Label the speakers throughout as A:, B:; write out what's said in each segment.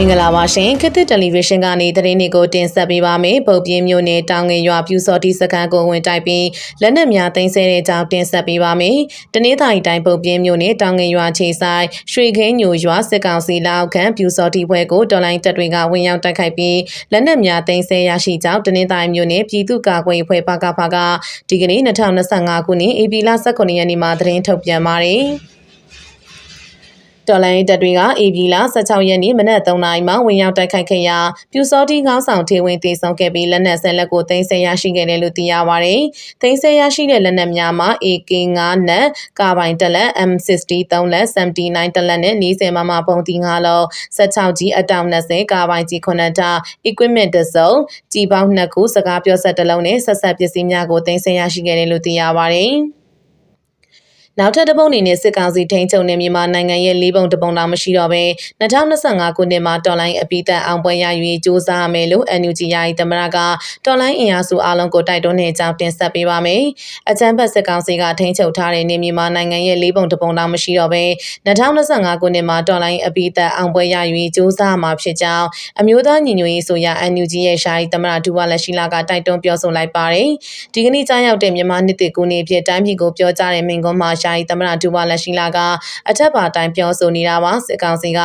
A: မင်္ဂလာပါရှင်ခေတ်သစ်တယ်လီဗီရှင်းကနေသတင်းတွေကိုတင်ဆက်ပေးပါမယ်ပုတ်ပြင်းမျိုးနဲ့တောင်ငယ်ရွာပြူစော်တီစခန်းကိုဝင်တိုက်ပြီးလက်နက်များသိမ်းဆည်းတဲ့ကြောင်းတင်ဆက်ပေးပါမယ်တနေ့တိုင်းတိုင်းပုတ်ပြင်းမျိုးနဲ့တောင်ငယ်ရွာခြေဆိုင်ရွှေခင်းညိုရွာစစ်ကောင်စီလက်အောက်ခံပြူစော်တီဘွဲကိုတော်လိုင်းတပ်တွေကဝင်ရောက်တိုက်ခိုက်ပြီးလက်နက်များသိမ်းဆည်းရရှိကြောင်းတနေ့တိုင်းမျိုးနဲ့ပြည်သူ့ကာကွယ်ရေးဖွဲ့ပါကဖကဒီကနေ့2025ခုနှစ် AP လ19ရက်နေ့မှာသတင်းထုတ်ပြန်ပါတယ် တော်လိုင်းတပ်တွေက AB လ16ရက်နေ့မနက်3နာရီမှာဝင်ရောက်တိုက်ခိုက်ခဲ့ရာပြူစောတိခေါင်းဆောင်ထေဝင်တေဆောင်ခဲ့ပြီးလက်နက်ဆက်လက်ကိုတင်ဆက်ရရှိခဲ့တယ်လို့သိရပါတယ်။တင်ဆက်ရရှိတဲ့လက်နက်များမှာ AK9 နက်ကာဘိုင်တက်လက် M60 3လက် 79တက်လက်နဲ့40မမပုံတီ5လုံး 16ကြီးအတောင်20ကာဘိုင်ကြီး9တာ equipment တစ်စုံကြီးပေါင်း2ခုစကားပြောဆက်တစ်လုံးနဲ့ဆက်ဆက်ပစ္စည်းများကိုတင်ဆက်ရရှိခဲ့တယ်လို့သိရပါတယ်။ နောက်ထပ်တစ်ပုံအနေနဲ့စစ်ကောင်စီထိန်းချုပ်နေမြန်မာနိုင်ငံရဲ့လေးပုံတစ်ပုံတောင်မရှိတော့ဘဲ2025ခုနှစ်မှာတော်လိုင်းအပိသက်အောင်ပွဲရယူရေးစ조사မယ်လို့ NUG ယာယီသမရကတော်လိုင်းအင်အားစုအလုံးကိုတိုက်တွန်းနေကြောင်းတင်ဆက်ပေးပါမယ်။အကြမ်းဖက်စစ်ကောင်စီကထိန်းချုပ်ထားတဲ့နေမြန်မာနိုင်ငံရဲ့လေးပုံတစ်ပုံတောင်မရှိတော့ဘဲ2025ခုနှစ်မှာတော်လိုင်းအပိသက်အောင်ပွဲရယူရေးစ조사မှာဖြစ်ကြောင်းအမျိုးသားညီညွတ်ရေးဆိုရ NUG ရဲ့ရှာယီသမရဒူဝါလက်ရှိလာကတိုက်တွန်းပြောဆိုလိုက်ပါတယ်။ဒီကနေ့ကြားရောက်တဲ့မြန်မာနှစ်တကူနေဖြစ်တိုင်းပြည်ကိုပြောကြားတဲ့မိန့်ခွန်းမှာ ရှာယီသမရဒူဝါလက်ရှိလာကအထက်ပါတိုင်းပြောဆိုနေတာပါစစ်ကောင်စီက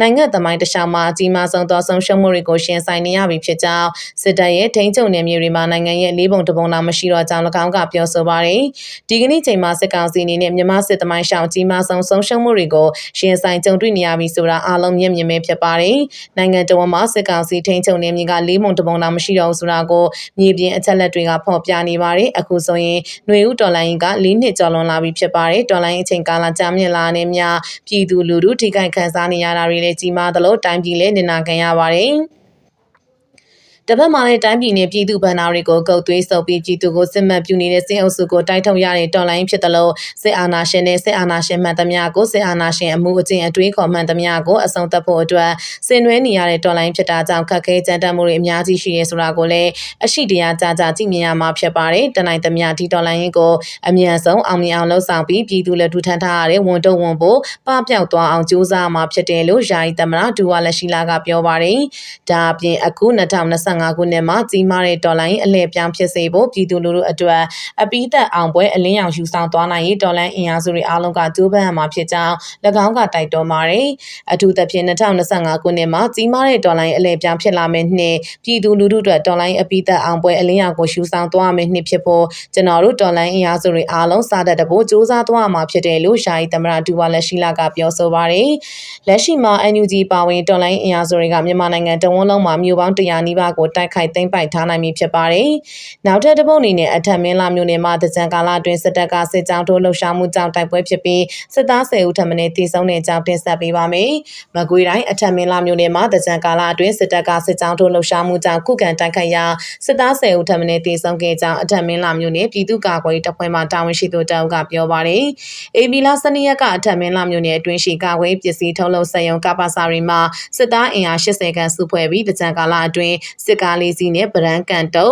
A: နိုင်ငံသမိုင်းတခြားမှာအကြီးမားဆုံးသောဆုံးရှုံးမှုတွေကိုရှင်းဆိုင်နေရပြီဖြစ်ကြောင်းစစ်တပ်ရဲ့ထိန်းချုပ်နယ်မြေတွေမှာနိုင်ငံရဲ့လေးပုံတစ်ပုံလောက်မရှိတော့ကြောင်း၎င်းကပြောဆိုပါတယ်ဒီကနေ့ချိန်မှာစစ်ကောင်စီအနေနဲ့မြန်မာစစ်သမိုင်းရှောင်ကြီးမားဆုံးဆုံးရှုံးမှုတွေကိုရှင်းဆိုင်ကြုံတွေ့နေရပြီဆိုတာအားလုံးမျက်မြင်ပဲဖြစ်ပါတယ်နိုင်ငံတော်မှာစစ်ကောင်စီထိန်းချုပ်နယ်မြေကလေးပုံတစ်ပုံလောက်မရှိတော့ဘူးဆိုတာကိုမြေပြင်အချက်လက်တွေကဖော်ပြနေပါတယ်အခုဆိုရင်ຫນွေဦးတော်လိုင်းက၄နှစ်ကျော်လွန်လာပြီဖြစ်ပါတယ်တော်လိုင်းအချိန်ကာလကြာမြင့်လာနေမြပြည်သူလူထုထိခိုက်ခံစားနေရတာတွေလည်းကြီးမားသလိုတိုင်းပြည်လည်းနေနာခံရပါတယ်။ တပတ်မှလည်းတိုင်းပြည်နယ်ပြည်သူဗန္နာတွေကိုကုတ်သွေးဆုပ်ပြီးပြည်သူကိုစစ်မှတ်ပြုနေတဲ့စစ်အုပ်စုကိုတိုက်ထုတ်ရတဲ့တော်လိုင်းဖြစ်တယ်လို့စစ်အာဏာရှင်နဲ့စစ်အာဏာရှင်မှန်သမျှကိုစစ်အာဏာရှင်အမှုအကျင့်အတွေးခေါ်မှန်သမျှကိုအဆုံးသတ်ဖို့အတွက်ဆင်နွှဲနေရတဲ့တော်လိုင်းဖြစ်တာကြောင့်ခက်ခဲကြမ်းတမ်းမှုတွေအများကြီးရှိရဲဆိုတာကိုလည်းအရှိတရားကြကြကြည့်မြင်ရမှာဖြစ်ပါတယ်တနိုင်သမျှဒီတော်လိုင်းရင်ကိုအမြန်ဆုံးအောင်မြင်အောင်လှုပ်ဆောင်ပြီးပြည်သူလက်ထူထမ်းထားရတဲ့ဝန်တုံဝန်ဖို့ပပျောက်သွားအောင်ကြိုးစားမှာဖြစ်တယ်လို့ယာယီသမရဒူဝါလက်ရှိလာကပြောပါတယ်ဒါအပြင်အခု2025ခုနှစ်မှာကြီးမားတဲ့ဒေါ်လာရင်းအလဲပြောင်းဖြစ်စေဖို့ပြည်သူလူထုအတွက်အပိသက်အောင်ပွဲအလင်းရောင်ယူဆောင်သွားနိုင်ရေးဒေါ်လာအင်အားစုတွေအားလုံးကကြိုးပမ်းရမှာဖြစ်ကြောင်း၎င်းကတိုက်တွန်းပါတယ်။အထူးသဖြင့်2025ခုနှစ်မှာကြီးမားတဲ့ဒေါ်လာရင်းအလဲပြောင်းဖြစ်လာမယ့်နှစ်ပြည်သူလူထုအတွက်ဒေါ်လာရင်းအပိသက်အောင်ပွဲအလင်းရောင်ကိုယူဆောင်သွားမယ့်နှစ်ဖြစ်ဖို့ကျွန်တော်တို့ဒေါ်လာအင်အားစုတွေအားလုံးစားတတ်ဖို့စ조사သွားမှာဖြစ်တယ်လို့ရှာယီသမရဒူဝါလက်ရှိလာကပြောဆိုပါတယ်။လက်ရှိမှာ NUG ပါဝင်ဒေါ်လာအင်အားစုတွေကမြန်မာနိုင်ငံတဝန်းလုံးမှာမြို့ပေါင်း100နီးပါးကိုတိုက်ခိုက်သိမ်းပိုက်ထားနိုင်ပြီဖြစ်ပါတယ်။နောက်ထပ်တစ်ပုတ်အနေနဲ့အထက်မင်းလာမျိုးနယ်မှာတကြံကာလအတွင်းစစ်တပ်ကစစ်ကြောင်းထိုးလှုပ်ရှားမှုကြောင့်တိုက်ပွဲဖြစ်ပြီးစစ်သား10ဦးထပ်မံတည်ဆုံတဲ့အကြောင်းတင်ဆက်ပေးပါမယ်။မကွေးတိုင်းအထက်မင်းလာမျိုးနယ်မှာတကြံကာလအတွင်းစစ်တပ်ကစစ်ကြောင်းထိုးလှုပ်ရှားမှုကြောင့်ခုခံတိုက်ခိုက်ရာစစ်သား10ဦးထပ်မံတည်ဆုံခဲ့ကြောင်းအထက်မင်းလာမျိုးနယ်ပြည်သူ့ကာကွယ်ရေးတပ်ဖွဲ့မှတာဝန်ရှိသူတအုပ်ကပြောပါတယ်။ AB လာစနေရက်ကအထက်မင်းလာမျိုးနယ်အတွင်းရှိကာကွယ်ပစ္စည်းထုတ်လုပ်စက်ရုံကပ္ပစာရီမှာစစ်သားအင်အား80ခန်းစုဖွဲ့ပြီးတကြံကာလအတွင်းစစ်ကားလေးစီးနဲ့ဗရန်ကန်တုံ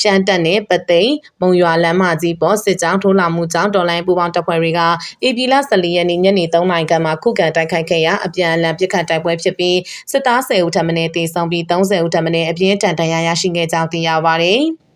A: ရှမ်းတက်နဲ့ပသိမ်မုံရွာလမ်းမကြီးပေါ်စစ်ကြောင်းထိုးလာမှုကြောင့်တော်လိုင်းပူပေါင်းတပ်ဖွဲ့တွေကဧပြီလ14ရက်နေ့ညနေ3နာရီခန့်မှာခုခံတိုက်ခိုက်ခဲ့ရာအပြန်အလှန်ပစ်ခတ်တိုက်ပွဲဖြစ်ပြီးစစ်သား10ဦးထပ်မံတေဆုံးပြီး30ဦးထပ်မံအပြင်းထန်ဒဏ်ရာရရှိခဲ့ကြောင်းသိရပါတယ်။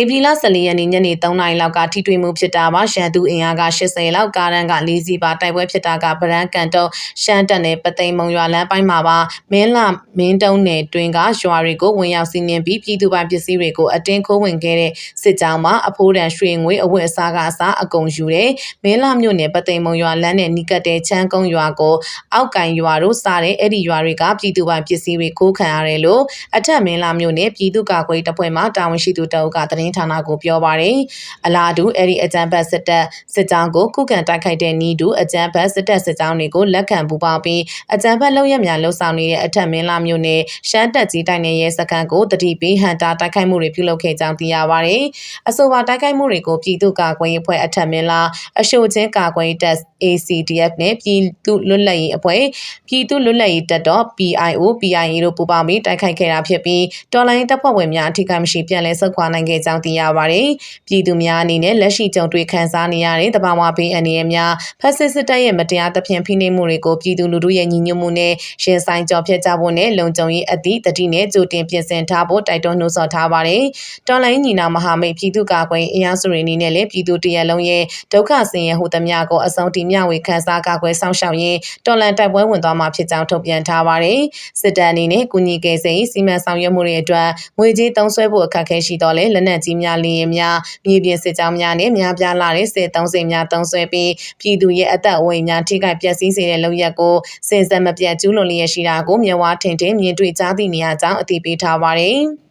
A: ဧပြီလ14ရက်နေ့ညနေ3နာရီလောက်ကထိတွေ့မှုဖြစ်တာပါရှမ်းသူအင်အားက80လောက်ကားရန်က၄စီးပါတိုက်ပွဲဖြစ်တာကဗရန်ကန်တုံရှမ်းတက်နယ်ပသိမ်မုံရွာလမ်းပိုင်းမှာပါမင်းလာမင်းတုံနယ်တွင်ကရွာတွေကိုဝင်ရောက်စီးနင်းပြီးပြည်သူပိုင်ပစ္စည်းတွေကိုအတင်းခိုးဝင်ခဲ့တဲ့စစ်ကြောင်းမှာအဖိုးတန်ရွှေငွေအဝတ်အစားကအစားအကုန်ယူတယ်မင်းလာမြို့နယ်ပသိမ်မုံရွာလမ်းနဲ့နီးကပ်တဲ့ချမ်းကုန်းရွာကိုအောက်ကန်ရွာတို့စားတဲ့အဲ့ဒီရွာတွေကပြည်သူပိုင်ပစ္စည်းတွေခိုးခံရတယ်လို့အထက်မင်းလာမြို့နယ်ပြည်သူ့ကာကွယ်တပ်ဖွဲ့မှတာဝန်ရှိသူတအုပ်ကသတင်းဌာနကိုပြောပါတယ်။အလားတူအဲ့ဒီအကြံဖတ်စစ်တပ်စစ်ကြောင်းကိုခုခံတိုက်ခိုက်တဲ့နီးတူအကြံဖတ်စစ်တပ်စစ်ကြောင်းတွေကိုလက်ခံပူပေါင်းပြီးအကြံဖတ်လုံရများလှုပ်ဆောင်နေတဲ့အထက်မင်းလာမြို့နယ်ရှမ်းတက်ကြီးတိုင်းနယ်ရဲစခန်းကိုတတိပေးဟန်တာတိုက်ခိုက်မှုတွေပြုလုပ်ခဲ့ကြောင်းသိရပါတယ်။အဆိုပါတိုက်ခိုက်မှုတွေကိုပြည်သူ့ကာကွယ်ရေးအဖွဲ့အထက်မင်းလာအရှို့ချင်းကာကွယ်ရေးတပ် ACDF နဲ့ပြည်သူ့လွတ်လပ်ရေးအဖွဲ့ပြည်သူ့လွတ်လပ်ရေးတပ်တော် PIO PIA တို့ပူးပေါင်းပြီးတိုက်ခိုက်ခဲ့တာဖြစ်ပြီးတော်လိုင်းတပ်ဖွဲ့ဝင်များအထူးကမရှိပြန်လည်ဆုတ်ခွာနိုင်ခဲ့ကြကြောင်းသိရပါတယ်။ပြည်သူများအနေနဲ့လက်ရှိကြုံတွေ့ခံစားနေရတဲ့တဘာဝဘေးအန္တရာယ်များဖက်စစ်စစ်တပ်ရဲ့မတရားသဖြင့်ဖိနှိပ်မှုတွေကိုပြည်သူလူထုရဲ့ညီညွတ်မှုနဲ့ရှင်ဆိုင်ကြော်ဖြတ်ကြဖို့နဲ့လုံခြုံရေးအသည့်တတိနဲ့ကြိုတင်ပြင်ဆင်ထားဖို့တိုက်တွန်းနှိုးဆော်ထားပါတယ်။တော်လိုင်းညီနာမဟာမိတ်ပြည်သူ့ကာကွယ်အင်အားစုတွေအနေနဲ့လည်းပြည်သူတရက်လုံးရဲ့ဒုက္ခဆင်းရဲဟူသမျှကိုအဆုံးတိမျှဝေခန်းစားကာကွယ်ဆောင်ရှောက်ရင်းတော်လန်တိုက်ပွဲဝင်သွားမှာဖြစ်ကြောင်းထုတ်ပြန်ထားပါတယ်။စစ်တပ်အနေနဲ့ကုညီကယ်ဆယ်ရေးစီမံဆောင်ရွက်မှုတွေအတွက်ငွေကြေးသုံးစွဲဖို့အခက်အခဲရှိတော့လဲလက်နက်ကြီးများလင်းရင်များမြေပြင်စစ်ကြောင်းများနဲ့များပြားလာတဲ့စစ်သုံးစင်များသုံးစွဲပြီးပြည်သူရဲ့အသက်အဝိများထိခိုက်ပျက်စီးစေတဲ့လုပ်ရက်ကိုစင်စက်မပြတ်ကျူးလွန်လျက်ရှိတာကိုမြဝထင်ထင်မြင်တွေ့ကြားသိနေရကြောင်းအသိပေးထားပါတယ်။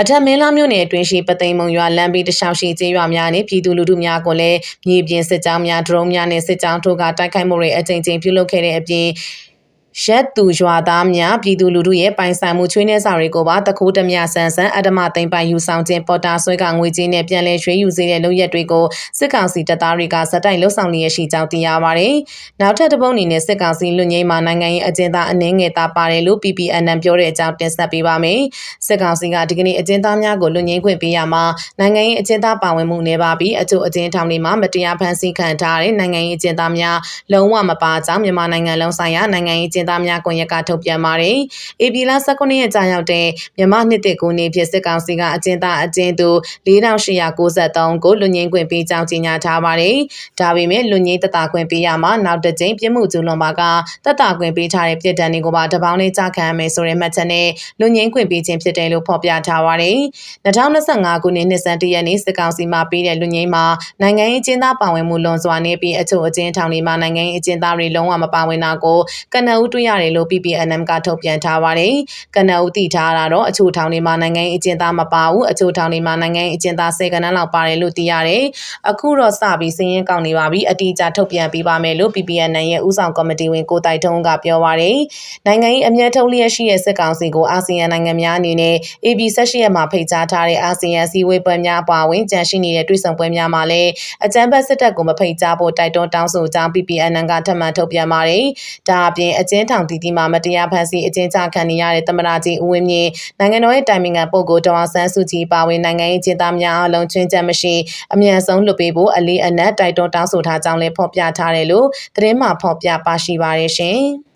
A: အထက်မင်းလာမြို့နယ်အတွင်းရှိပသိမ်မုံရွာလမ်းဘေးတလျှောက်ရှိကျေးရွာများနဲ့ပြည်သူလူထုများကိုလည်းမြေပြင်စစ်ကြောင်းများဒရုန်းများနဲ့စစ်ကြောင်းထိုးကတိုက်ခိုက်မှုတွေအကြိမ်ကြိမ်ပြုလုပ်ခဲ့တဲ့အပြင် ရက်သူရွာသားများပြည်သူလူထုရဲ့ပိုင်ဆိုင်မှုချွေးနှဲစာတွေကိုပါတခိုးတမဆန်ဆန်အဓမ္မသိမ်းပိုင်ယူဆောင်ခြင်းပေါ်တာဆွဲကငွေကြေးနဲ့ပြန်လည်ရွှေယူစေတဲ့လုပ်ရက်တွေကိုစစ်ကောင်စီတပ်သားတွေကစက်တိုက်လှုပ်ဆောင်နေရရှိကြောင်းသိရပါတယ်။နောက်ထပ်တစ်ပုံအနေနဲ့စစ်ကောင်စီလူငိမ့်မှာနိုင်ငံရေးအကျဉ်းသားအနှင်းငယ်သားပါတယ်လို့ PPNN ပြောတဲ့အကြောင်းတင်ဆက်ပေးပါမယ်။စစ်ကောင်စီကဒီကနေ့အကျဉ်းသားများကိုလူငိမ့်ခွင့်ပေးရမှာနိုင်ငံရေးအကျဉ်းသားပါဝင်မှုနေပါပြီးအချို့အကျဉ်းထောင်တွေမှာမတရားဖန်ဆီးခံထားတဲ့နိုင်ငံရေးအကျဉ်းသားများလုံးဝမပါကြောင်းမြန်မာနိုင်ငံလုံးဆိုင်ရာနိုင်ငံရေးအကျဉ်းသားများကွန်ရက်ကထုတ်ပြန်ပါတယ်။ AP လ19ရက်ကြာရောက်တဲ့မြန်မာနှစ်တစ်ကိုနေဖြစ်စစ်ကောင်စီကအကျဉ်းသားအကျဉ်းသူ4893ကိုလူငင်းခွင့်ပေးကြောင်းကြေညာထားပါတယ်။ဒါပေမဲ့လူငင်းတတခွင့်ပေးရမှာနောက်တစ်ကြိမ်ပြစ်မှုကျူးလွန်ပါကတတခွင့်ပေးထားတဲ့ပြည်တံတွေကိုပါတပေါင်းလေးကြခံရမယ်ဆိုတဲ့မှတ်ချက်နဲ့လူငင်းခွင့်ပေးခြင်းဖြစ်တယ်လို့ဖော်ပြထားပါတယ်။2025ခုနှစ်နှစ်စံတရက်နေ့စစ်ကောင်စီမှပေးတဲ့လူငင်းမှာနိုင်ငံရေးကျင်းသားပါဝင်မှုလွန်စွာနေပြီးအချို့အကျဉ်းထောင်တွေမှာနိုင်ငံရေးအကျဉ်းသားတွေလုံးဝမပါဝင်တာကိုကနအူးတွေ့ရတယ်လို့ PPNM ကထုတ်ပြန်ထားပါတယ်။ကနအူးတည်ထားတာတော့အချို့ထောင်တွေမှာနိုင်ငံရေးအကျဉ်းသားမပါဘူးအချို့ထောင်တွေမှာနိုင်ငံရေးအကျဉ်းသား၁၀ကနန်းလောက်ပါတယ်လို့သိရတယ်။အခုတော့စပြီးစည်ရင်းကောက်နေပါပြီအတီးကြထုတ်ပြန်ပေးပါမယ်လို့ PPNM ရဲ့ဥဆောင်ကော်မတီဝင်ကိုတိုက်ထုံးကပြောပါတယ်။နိုင်ငံရေးအမြတ်ထုတ်လျက်ရှိတဲ့စစ်ကောင်စီကိုအာဆီယံနိုင်ငံများအနေနဲ့ AB 16ရက်မှာဖိတ်ကြားထားတဲ့အာဆီယံစည်းဝေးပွဲများပါဝင်ကြန့်ရှိနေတဲ့တွေ့ဆုံပွဲများမှာလည်းအကြမ်းဖက်စစ်တပ်ကိုမဖိတ်ကြားဖို့တိုက်တွန်းတောင်းဆိုကြောင်း PPNN ကထပ်မံထုတ်ပြန်ပါတယ်။ဒါအပြင်အကျဉ်းထောင်တည်တည်မှာမတရားဖန်ဆီးအကျဉ်းချခံနေရတဲ့သမ္မတကြီးဦးဝင်းမြင့်နိုင်ငံတော်ရဲ့တိုင်ပင်ခံပုဂ္ဂိုလ်ဒေါ်အောင်ဆန်းစုကြည်ပါဝင်နိုင်ငံရေးကျင်းသားများအလုံးချင်းချက်မရှိအမြန်ဆုံးလွတ်ပေးဖို့အလေးအနက်တိုက်တွန်းတောင်းဆိုထားကြောင်းလည်းဖော်ပြထားတယ်လို့သတင်းမှဖော်ပြပါရှိပါတယ်ရှင်။